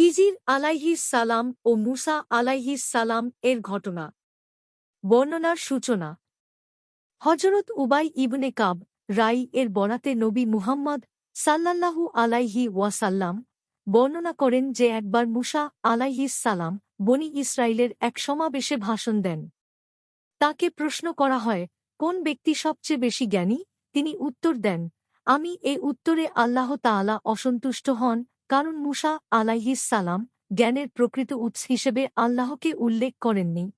খিজির আলাইহিস সালাম ও মুসা আলাইহিস সালাম এর ঘটনা। বর্ণনার সূচনা। হজরত উবাই ইবনে কাব রাই এর বরাতে নবী মুহাম্মদ সাল্লাল্লাহু আলাইহি ওয়াসাল্লাম বর্ণনা করেন যে একবার মুসা আলাইহিস সালাম বনি ইসরায়েলের এক সমাবেশে ভাষণ দেন। তাকে প্রশ্ন করা হয়, কোন ব্যক্তি সবচেয়ে বেশি জ্ঞানী? তিনি উত্তর দেন, আমি এ উত্তরে আল্লাহ তাআলা অসন্তুষ্ট হন কারণ মুসা আলাইহিস সালাম জ্ঞানের প্রকৃত উৎস হিসেবে আল্লাহকে উল্লেখ করেননি।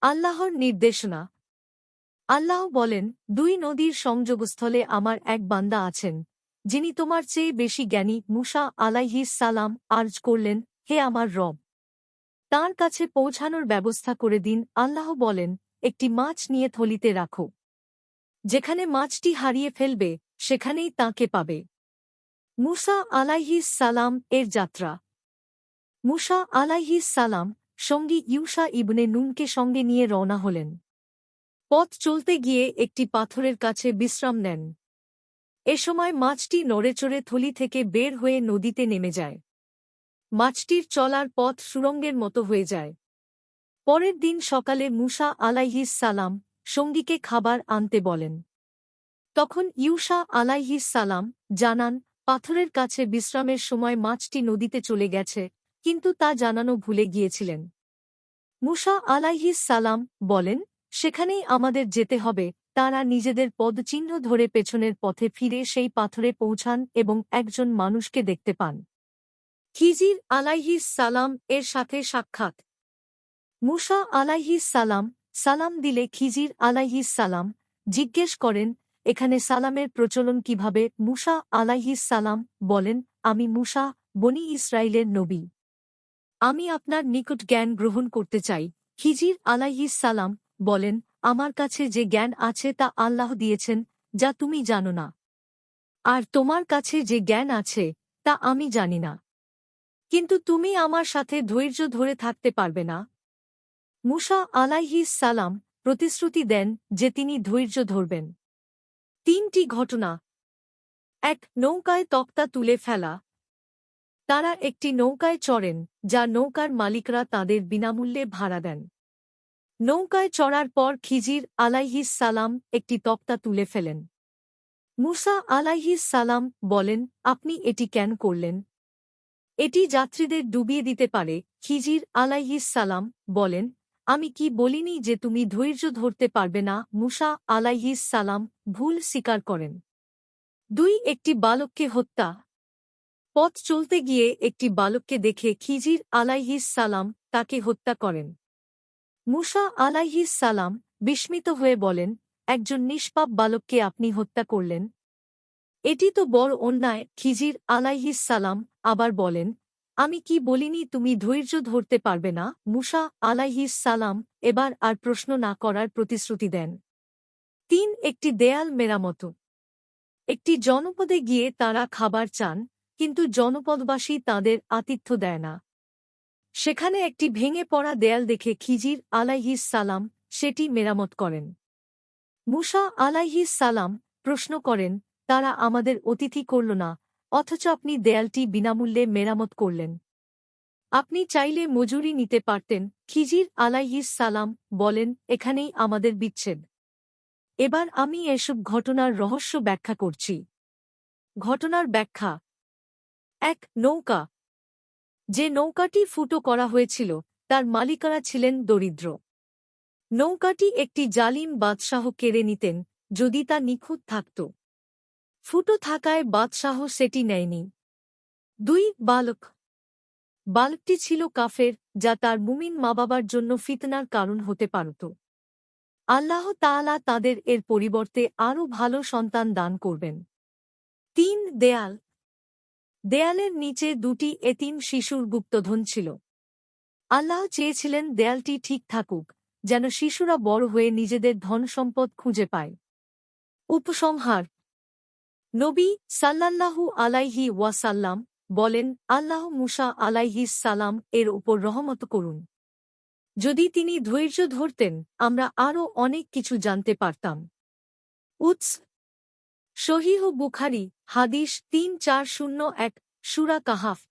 আল্লাহর নির্দেশনা। আল্লাহ বলেন, দুই নদীর সংযোগস্থলে আমার এক বান্দা আছেন, যিনি তোমার চেয়ে বেশি জ্ঞানী। মুসা আলাইহিস সালাম আর্জ করলেন, হে আমার রব! তার কাছে পৌঁছানোর ব্যবস্থা করে দিন। আল্লাহ বলেন, একটি মাছ নিয়ে থলিতে রাখো। যেখানে মাছটি হারিয়ে ফেলবে, সেখানেই তাকে পাবে। মুসা আলাইহিস সালাম এর যাত্রা। মুসা আলাইহিস সালাম সঙ্গী ইউসা ইবনে নুনকে সঙ্গে নিয়ে রওনা হলেন। পথ চলতে গিয়ে একটি পাথরের কাছে বিশ্রাম নেন। এ সময় মাছটি নড়েচড়ে থলি থেকে বের হয়ে নদীতে নেমে যায়। মাছটির চলার পথ সুরঙ্গের মতো হয়ে যায়। পরের দিন সকালে মুসা আলাইহিস সালাম সঙ্গীকে খাবার আনতে বলেন। তখন ইউসা আলাইহিস সালাম জানান পাথরের কাছে বিশ্রামের সময় মাছটি নদীতে চলে গেছে, কিন্তু তা জানানো ভুলে গিয়েছিলেন। মুসা আলাইহিস সালাম বলেন, সেখানেই আমাদের যেতে হবে। তারা নিজেদের পদচিহ্ন ধরে পেছনের পথে ফিরে সেই পাথরে পৌঁছান এবং একজন মানুষকে দেখতে পান। খিজির আলাইহিস সালাম এর সাথে সাক্ষাৎ। মুসা আলাইহিস সালাম সালাম দিলে খিজির আলাইহিস সালাম জিজ্ঞেস করেন এখানে সালামের প্রচলন কীভাবে? মুসা আলাইহিস সালাম বলেন, আমি মুসা, বনি ইসরায়েলের নবী। আমি আপনার নিকট জ্ঞান গ্রহণ করতে চাই। হিজির আলাইহিস সালাম বলেন, আমার কাছে যে জ্ঞান আছে তা আল্লাহ দিয়েছেন, যা তুমি জানো না। আর তোমার কাছে যে জ্ঞান আছে, তা আমি জানি না। কিন্তু তুমি আমার সাথে ধৈর্য ধরে থাকতে পারবে না। মুসা আলাইহিস সালাম প্রতিশ্রুতি দেন যে তিনি ধৈর্য ধরবেন। তিনটি ঘটনা। এক, নৌকায় তক্তা তুলে ফেলা। তারা একটি নৌকায় চড়েন, যা নৌকার মালিকরা তাদের বিনামূল্যে ভাড়া দেন। নৌকায় চড়ার পর খিজির আলাইহিস সালাম একটি তক্তা তুলে ফেলেন। মুসা আলাইহিস সালাম বলেন, আপনি এটি কেন করলেন? এটি যাত্রীদের ডুবিয়ে দিতে পারে, খিজির আলাইহিস সালাম বলেন আমি কি বলিনি যে তুমি ধৈর্য ধরতে পারবে না? মুসা আলাইহিস সালাম ভুল স্বীকার করেন। দুই, একটি বালককে হত্যা। পথ চলতে গিয়ে একটি বালককে দেখে খিজির আলাইহিস সালাম তাকে হত্যা করেন। মুসা আলাইহিস সালাম বিস্মিত হয়ে বলেন, একজন নিষ্পাপ বালককে আপনি হত্যা করলেন? এটি তো বড় অন্যায়, খিজির আলাইহিস সালাম আবার বলেন আমি কি বলিনি তুমি ধৈর্য ধরতে পারবে না? মুসা আলাইহিস সালাম এবার আর প্রশ্ন না করার প্রতিশ্রুতি দেন। তিন, একটি দেয়াল মেরামত। একটি জনপদে গিয়ে তারা খাবার চান, কিন্তু জনপদবাসী তাদের আতিথ্য দেয় না। সেখানে একটি ভেঙে পড়া দেয়াল দেখে খিজির আলাইহিস সালাম সেটি মেরামত করেন। মুসা আলাইহিস সালাম প্রশ্ন করেন, তারা আমাদের অতিথি করল না অথচ আপনি দেয়ালটি বিনামূল্যে মেরামত করলেন। আপনি চাইলে মজুরি নিতে পারতেন, খিজির আলাইহিস সালাম বলেন, এখানেই আমাদের বিচ্ছেদ। এবার আমি এসব ঘটনার রহস্য ব্যাখ্যা করছি। ঘটনার ব্যাখ্যা। এক, নৌকা। যে নৌকাটি ফুটো করা হয়েছিল, তার মালিকারা ছিলেন দরিদ্র। নৌকাটি একটি জালিম বাদশাহ কেড়ে নিতেন, যদি তা নিখুঁত থাকত। ফুটো থাকায় বাদশাহ সেটি নেয়নি। দুই, বালক। বালকটি ছিল কাফের, যা তার মুমিন মা বাবার জন্য ফিতনার কারণ হতে পারত। আল্লাহ তাআলা তাদের এর পরিবর্তে আরও ভালো সন্তান দান করবেন। তিন, দেয়াল। দেয়ালের নিচে দুটি এতিম শিশুর গুপ্তধন ছিল। আল্লাহ চেয়েছিলেন দেয়ালটি ঠিক থাকুক, যেন শিশুরা বড় হয়ে নিজেদের ধন সম্পদ খুঁজে পায়। উপসংহার। নবী সাল্লাল্লাহু আলাইহি ওয়াসাল্লাম বলেন, আল্লাহ মুসা আলাইহি সালাম এর উপর রহমত করুন। যদি তিনি ধৈর্য ধরতেন, আমরা আরও অনেক কিছু জানতে পারতাম। উৎস শহীহ বুখারি, হাদিস তিন চার শূন্য এক, সুরা কাহাফ।